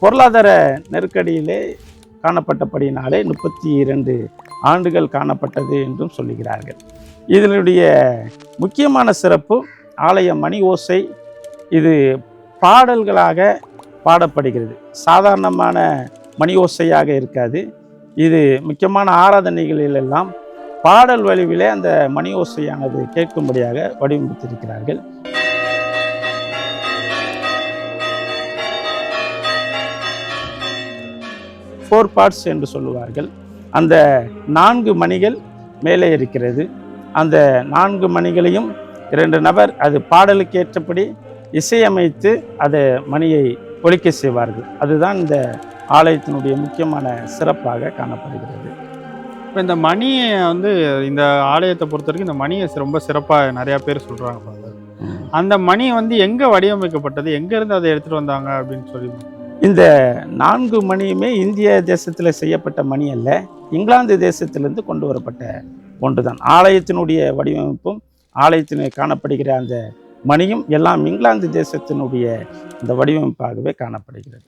பொருளாதார நெருக்கடியிலே காணப்பட்டபடியினாலே முப்பத்தி இரண்டு ஆண்டுகள் காணப்பட்டது என்றும் சொல்லுகிறார்கள். இதனுடைய முக்கியமான சிறப்பு ஆலய மணி ஓசை. இது பாடல்களாக பாடப்படுகிறது. சாதாரணமான மணி ஓசையாக இருக்காது. இது முக்கியமான ஆராதனைகளில் எல்லாம் பாடல் வடிவிலே அந்த மணி ஓசையானது கேட்கும்படியாக வடிவமைத்திருக்கிறார்கள். ஃபோர் பார்ட்ஸ் என்று சொல்லுவார்கள். அந்த நான்கு மணிகள் மேலே இருக்கிறது. அந்த நான்கு மணிகளையும் இரண்டு நபர் அது பாடலுக்கு ஏற்றபடி இசையமைத்து அதை மணியை ஒலிக்க செய்வார்கள். அதுதான் இந்த ஆலயத்தினுடைய முக்கியமான சிறப்பாக காணப்படுகிறது. இப்போ இந்த மணியை வந்து இந்த ஆலயத்தை பொறுத்த வரைக்கும் இந்த மணியை ரொம்ப சிறப்பாக நிறையா பேர் சொல்கிறாங்க அந்த மணி வந்து எங்கே வடிவமைக்கப்பட்டது? எங்கேருந்து அதை எடுத்துகிட்டு வந்தாங்க அப்படின்னு சொல்லி இந்த நான்கு மணியுமே இந்திய தேசத்தில் செய்யப்பட்ட மணி அல்ல இங்கிலாந்து தேசத்திலிருந்து கொண்டு வரப்பட்ட ஒன்றுதான். ஆலயத்தினுடைய வடிவமைப்பும் ஆலயத்தினை காணப்படுகிற அந்த மணியும் எல்லாம் இங்கிலாந்து தேசத்தினுடைய இந்த வடிவமைப்பாகவே காணப்படுகிறது.